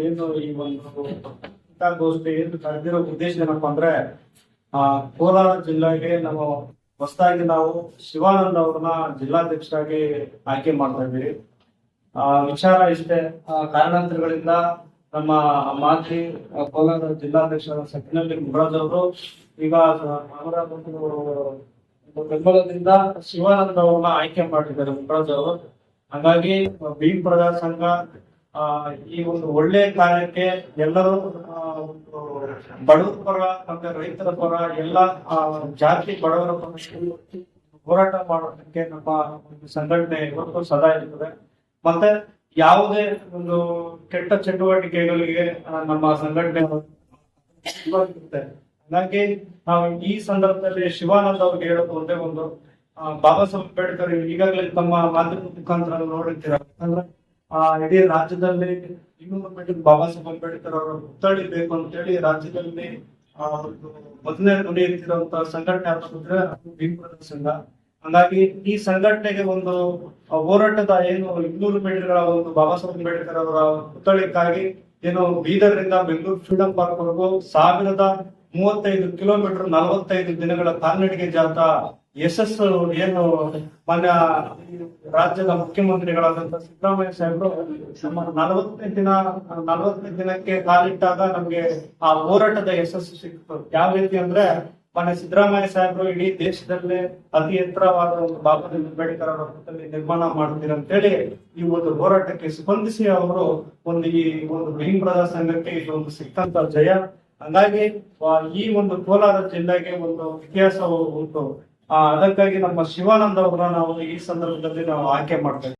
ಏನು ಈ ಒಂದು ಉದ್ದೇಶ ಏನಪ್ಪಾ ಅಂದ್ರೆ ಕೋಲಾರ ಜಿಲ್ಲೆಗೆ ನಾವು ಹೊಸದಾಗಿ ನಾವು ಶಿವಾನಂದ ಅವ್ರನ್ನ ಜಿಲ್ಲಾಧ್ಯಕ್ಷರಾಗಿ ಆಯ್ಕೆ ಮಾಡ್ತಾ ಇದ್ದೀವಿ. ಆ, ವಿಚಾರ ಇಷ್ಟೇ. ಆ, ಕಾರಣಾಂತರಗಳಿಂದ ನಮ್ಮ ಮಾಜಿ ಕೋಲಾರ ಜಿಲ್ಲಾಧ್ಯಕ್ಷರ ಸಕ್ಕಿನಲ್ಲಿ ಮುರಾಜ್ ಅವರು, ಈಗ ಬೆಂಬಲದಿಂದ ಶಿವಾನಂದ ಅವ್ರನ್ನ ಆಯ್ಕೆ ಮಾಡಿದ್ದಾರೆ ಮುರಾಜ್ ಅವರು. ಹಾಗಾಗಿ ಬಿ ಪ್ರಜಾ ಸಂಘ ಈ ಒಂದು ಒಳ್ಳೆ ಕಾರ್ಯಕ್ಕೆ ಎಲ್ಲರೂ ಬಡವರ ಪರ, ಮತ್ತೆ ರೈತರ ಪರ, ಎಲ್ಲ ಜಾತಿ ಬಡವರ ಪರ ಹೋರಾಟ ಮಾಡೋದಕ್ಕೆ ನಮ್ಮ ಒಂದು ಸಂಘಟನೆ ಇವತ್ತು ಸದಾ ಇರ್ತದೆ ಮತ್ತೆ ಯಾವುದೇ ಒಂದು ಕೆಟ್ಟ ಚಟುವಟಿಕೆಗಳಿಗೆ ನಮ್ಮ ಸಂಘಟನೆ. ಹಾಗಾಗಿ ನಾವು ಈ ಸಂದರ್ಭದಲ್ಲಿ ಶಿವಾನಂದ ಅವ್ರಿಗೆ ಹೇಳೋದು ಒಂದೇ ಒಂದು ಬಾಬಾ ಸಾಹೇಬ್ ಅಂಬೇಡ್ಕರ್ ಈಗಾಗಲೇ ತಮ್ಮ ಮಾಧ್ಯಮ ಮುಖಾಂತರ ನೋಡಿರ್ತೀರ ಅಂದ್ರೆ ಇಡೀ ರಾಜ್ಯದಲ್ಲಿ ಇನ್ನೂರು ಮೀಟರ್ ಬಾಬಾ ಸಾಹೇಬ್ ಅಂಬೇಡ್ಕರ್ ಅವರ ಪುತ್ಥಳಿ ಬೇಕು ಅಂತೇಳಿ ರಾಜ್ಯದಲ್ಲಿ ಮೊದಲನೇ ಧ್ವನಿ ಎತ್ತಿರುವಂತ ಸಂಘಟನೆ ಯಾವ್ದಂದ್ರೆ ಭೀಮಪುರದ ಸಂಘ. ಹಂಗಾಗಿ ಈ ಸಂಘಟನೆಗೆ ಒಂದು ಹೋರಾಟದ ಏನು ಇನ್ನೂರು ಮೀಟರ್ಗಳ ಒಂದು ಬಾಬಾ ಸಾಹೇಬ್ ಅಂಬೇಡ್ಕರ್ ಅವರ ಪುತ್ಥಳಿಗಾಗಿ ಏನು ಬೀದರ್ನಿಂದ ಬೆಂಗಳೂರು ಫ್ರೀಡಂ ಪಾರ್ಕ್ ವರೆಗೂ ಸಾವಿರದ ಮೂವತ್ತೈದು ಕಿಲೋಮೀಟರ್ ನಲವತ್ತೈದು ದಿನಗಳ ಕಾಲ್ನಡಿಗೆ ಜಾಥಾ ಯಶಸ್ಸು ಏನು ಮಾನ್ಯ ರಾಜ್ಯದ ಮುಖ್ಯಮಂತ್ರಿಗಳಾದಂತ ಸಿದ್ದರಾಮಯ್ಯ ಸಾಹೇಬರು ನಮ್ಮ ನಲವತ್ತನೇ ದಿನ, ನಲವತ್ತನೇ ದಿನಕ್ಕೆ ಕಾಲಿಟ್ಟಾಗ ನಮ್ಗೆ ಆ ಹೋರಾಟದ ಯಶಸ್ಸು ಸಿಕ್ತು. ಯಾವ ರೀತಿ ಅಂದ್ರೆ ಮಾನ್ಯ ಸಿದ್ದರಾಮಯ್ಯ ಸಾಹೇಬರು ಇಡೀ ದೇಶದಲ್ಲೇ ಅತಿ ಎತ್ತರವಾದ ಒಂದು ಬಾಬಾ ಅಂಬೇಡ್ಕರ್ ಅವರ ನಿರ್ಮಾಣ ಮಾಡ್ತೀರ ಅಂತೇಳಿ ಈ ಒಂದು ಹೋರಾಟಕ್ಕೆ ಸ್ಪಂದಿಸಿ ಅವರು ಒಂದು ಈ ಒಂದು ಭೀಮ್ ಪ್ರಜಾ ಸಂಘಕ್ಕೆ ಇದೊಂದು ಸಿಕ್ಕಂತ ಜಯ. ಹಂಗಾಗಿ ಈ ಒಂದು ಕೋಲಾರ ಜಿಲ್ಲೆಗೆ ಒಂದು ಇತಿಹಾಸ ಉಂಟು. ಅದಕ್ಕಾಗಿ ನಮ್ಮ ಶಿವಾನಂದ ಅವರ ನಾವು ಈ ಸಂದರ್ಭದಲ್ಲಿ ನಾವು ಆಯ್ಕೆ ಮಾಡ್ತೇವೆ